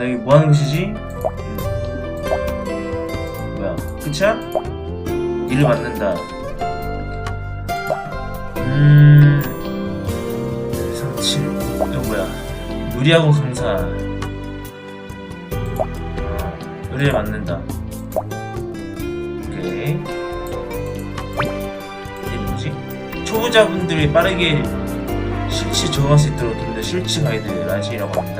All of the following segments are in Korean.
나 여기 뭐 하는 곳이지? 음. 뭐야, 끝이야? 일을 맡는다. 음. 37. 이거 뭐야? 요리학원 강사. 아, 요리를 맡는다. 오케이. 이게 뭐지? 초보자분들이 빠르게 실치 적응할 수 있도록 돕는 실치 가이드 라지라고 합니다.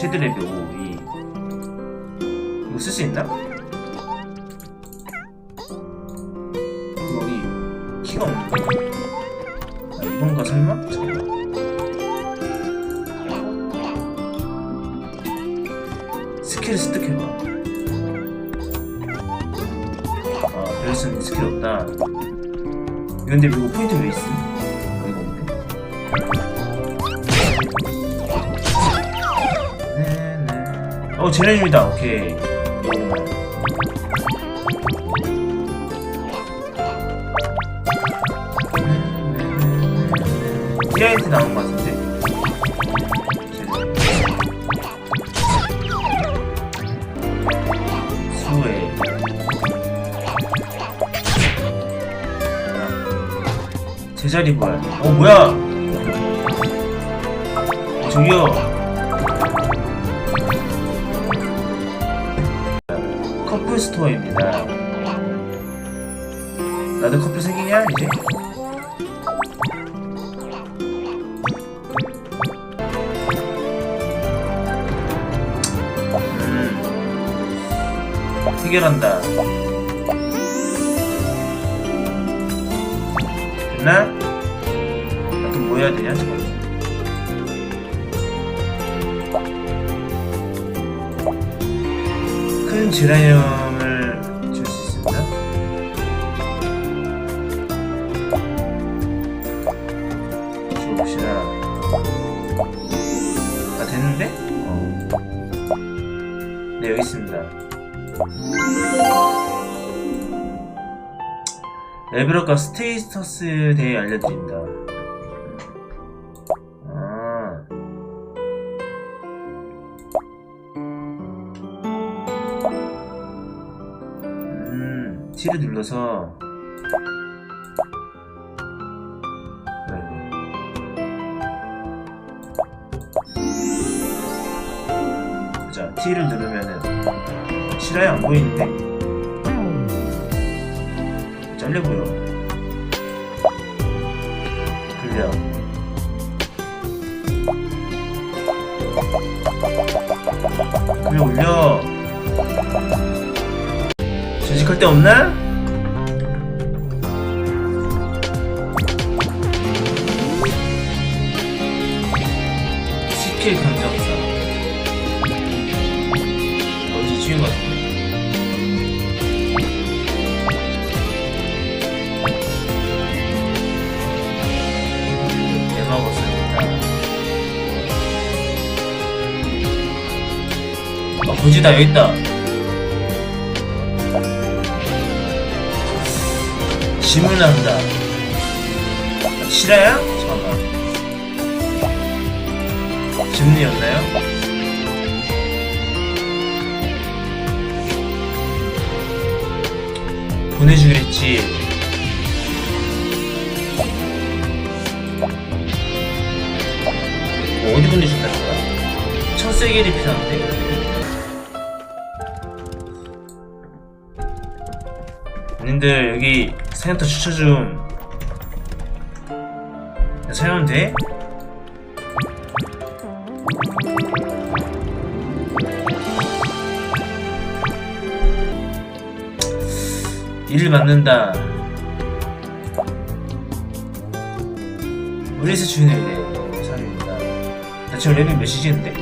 최대 레벨 5 이. 이거 쓸 수 있나? 제렌입니다. 오케이. 티라이트 나온 것 같은데? 수에. 제자리 부활 어 뭐야? 어, 저기요 커플 스토어입니다. 나도 커플 생기냐 이제? 음. 해결한다. 됐나? 나또뭐 해야 되냐 큰 질환형을 레벨업과 스테이터스에 대해 알려드립니다. 아. 음, 눌러서. 보자, T를 누르면은 실화에 안 보이는데? 보여. 그려. 그려 올려. 전식할 데 없나? 스킬 감 아 거지다 여기 있다 질문한다 실화야? 잠깐만 질문이었나요? 보내주기로 했지 뭐 어디 보내준다는 거야? 천세계리 필요한데? 님들 여기 사연터 추천 좀 사연 돼? 일을 맡는다. 우리에서 주인의 네, 사연입니다. 나 지금 레벨 몇이지는데?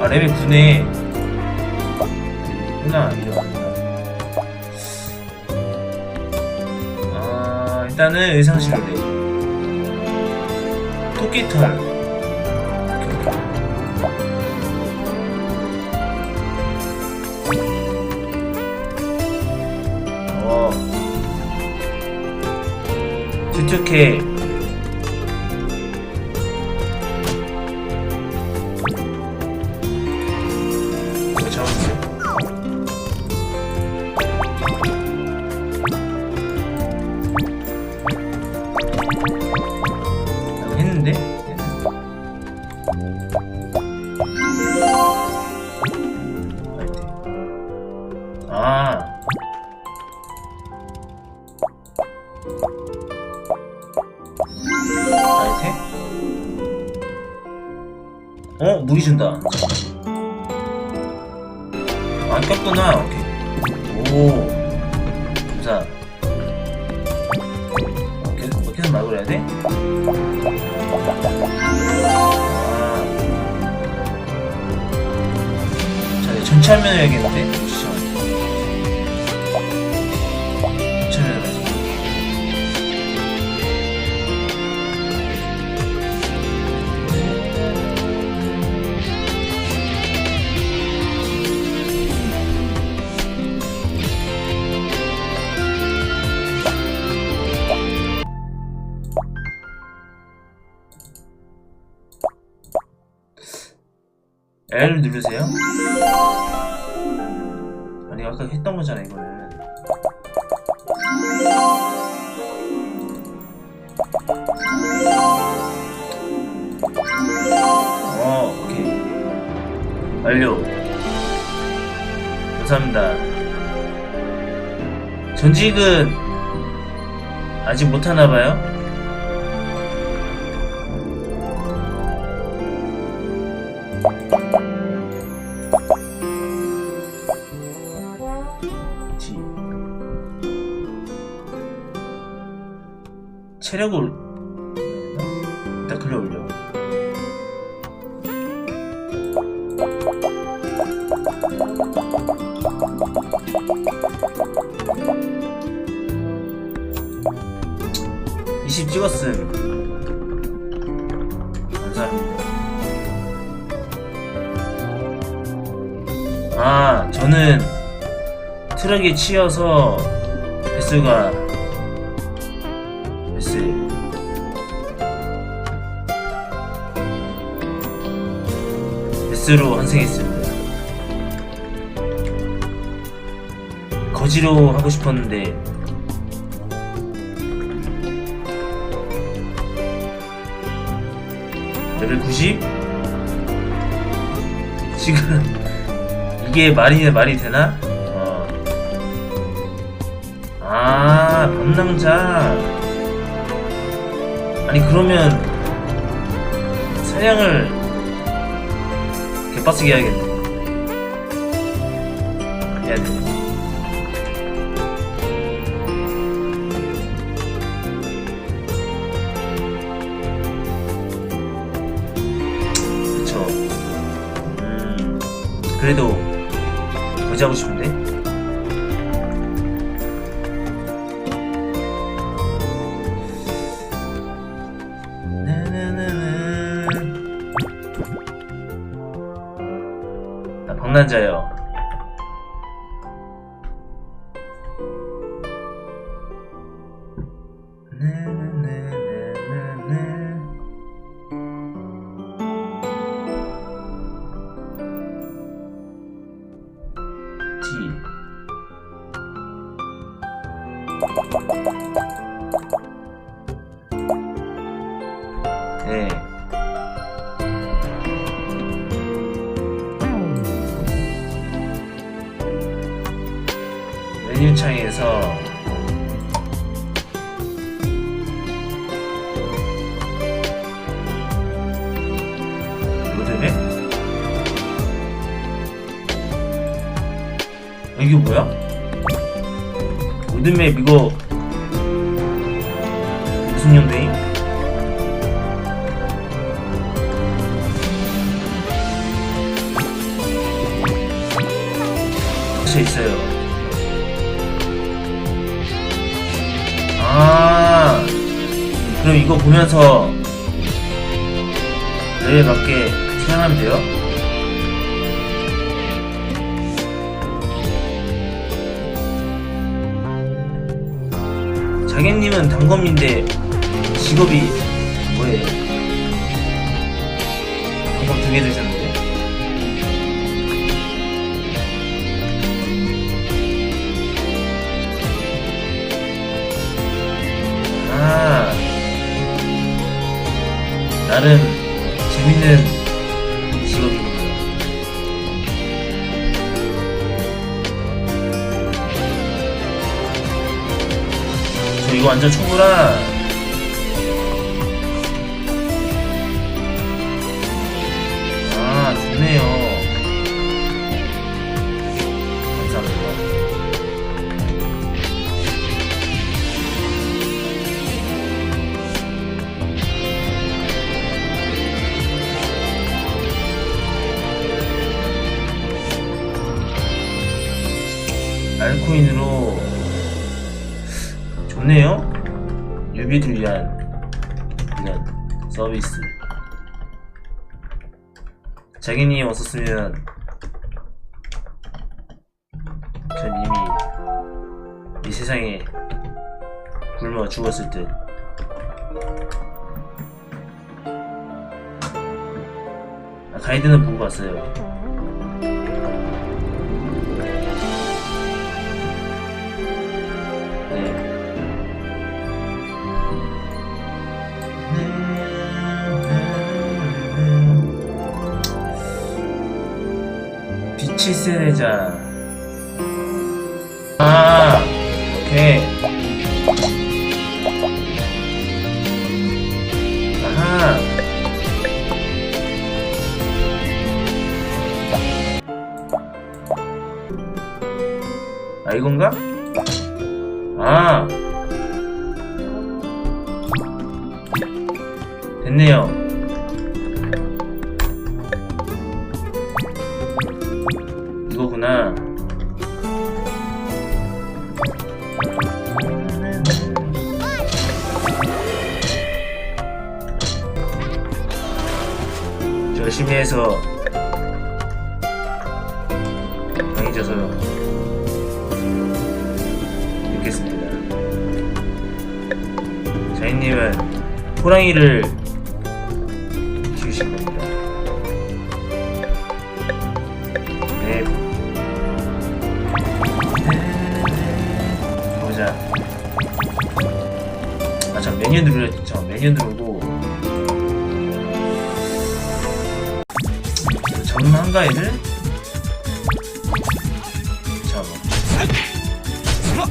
아 레벨 9네. 구나 이거. 맞 일단은 돼 토끼털. 오케이, 오케이. 어. 투투케 어? 무기 준다 안 꼈구나 오케이 오 감사 어, 계속, 계속 말고 그래야 돼? 아. 자, 이제 전차면 해야겠는데? L 누르세요. 아니 아까 했던 거잖아 이거는. 어 오케이 완료. 감사합니다. 전직은 아직 못하나 봐요. 체력을 일단 글로 올려. (20) 찍었음. 감사합니다. 아 저는 트럭에 치여서 횟수가 횟수로 환생했습니다. 거지로 하고 싶었는데 레벨 90? 지금 이게 말이 말이 되나? 어. 아, 밤남자. 아니 그러면 사냥을 개빡치게 해야겠네. 해야 돼. 그쵸. 음, 그래도 보지 하고 싶은 방난자요 메뉴 창에서 로드맵? 어, 이게 뭐야? 로드맵 이거 보면서 뇌에 맞게 사용하면 돼요? 자객님은 단검인데 직업이 뭐예요? 단검 두개 드셨는데? 아, 나름 재밌는 직업이군요. 저 이거 완전 초보라. 유비들 위한 이런 서비스. 자기님 없었으면 전 이미 이 세상에 굶어 죽었을 듯. 아, 가이드는 보고 갔어요. 세레자. 아, 오케이. 아하. 아, 이건가? 아. 됐네요. 열심히 해서 강해져서요. 믿겠습니다. 자인님은 호랑이를 전문한가 애들? 잠깐만. 우와.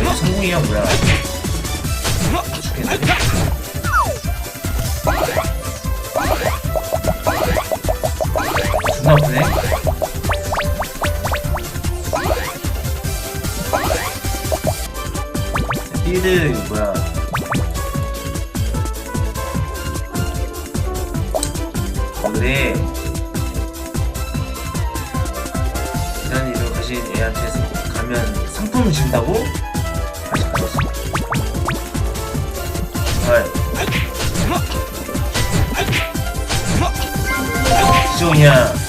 왜 성공이야 뭐야? 가면 상품을 준다고? 기종이야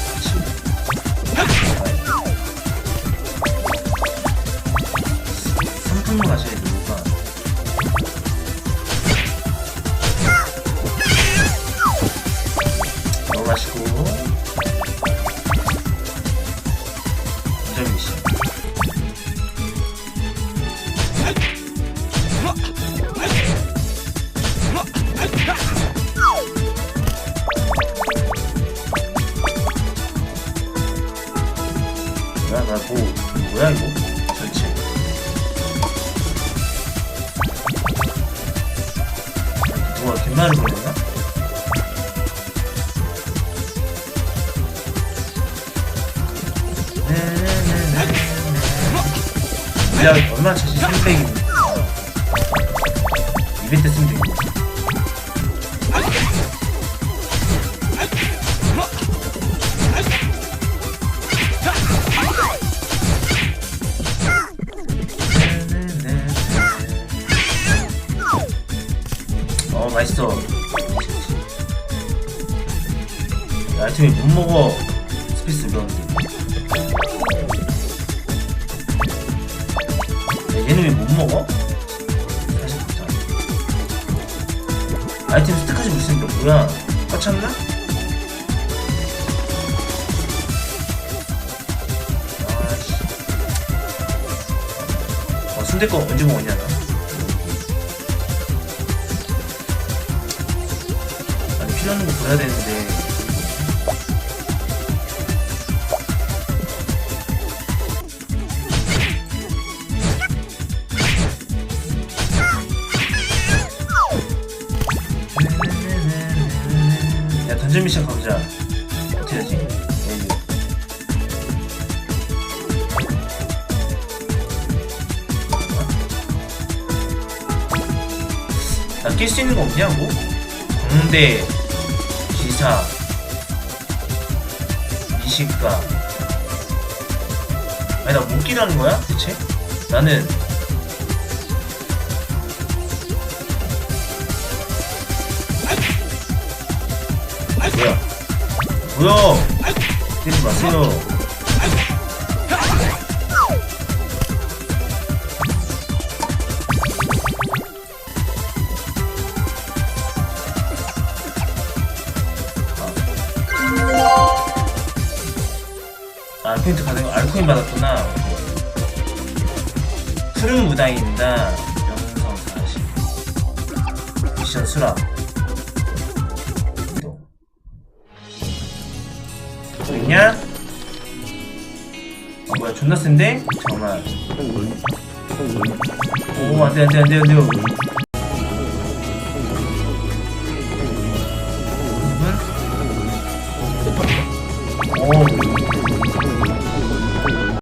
이벤트 쓰면 되겠네. 어 맛있어. 야, 아침에 못 먹어 꽉찼나? 아씨. 어 순대국 언제 먹었냐 나? 아니 필요한 거 보여야 되는데 미션 가보자 어떻게 하지? 메뉴 나낄 수 있는 거 없냐 뭐? 광대 기사 미식가 아니 나 못 끼라는 거야 대체? 나는 뭐야? 때리지 마세요. 아 포인트 받은 거 알코인 받았구나. 푸른 무당입니다. 명성 40 미션 수락 있냐? 아 뭐야 존나 센데? 잠깐만 오 안돼 안돼 안돼 안돼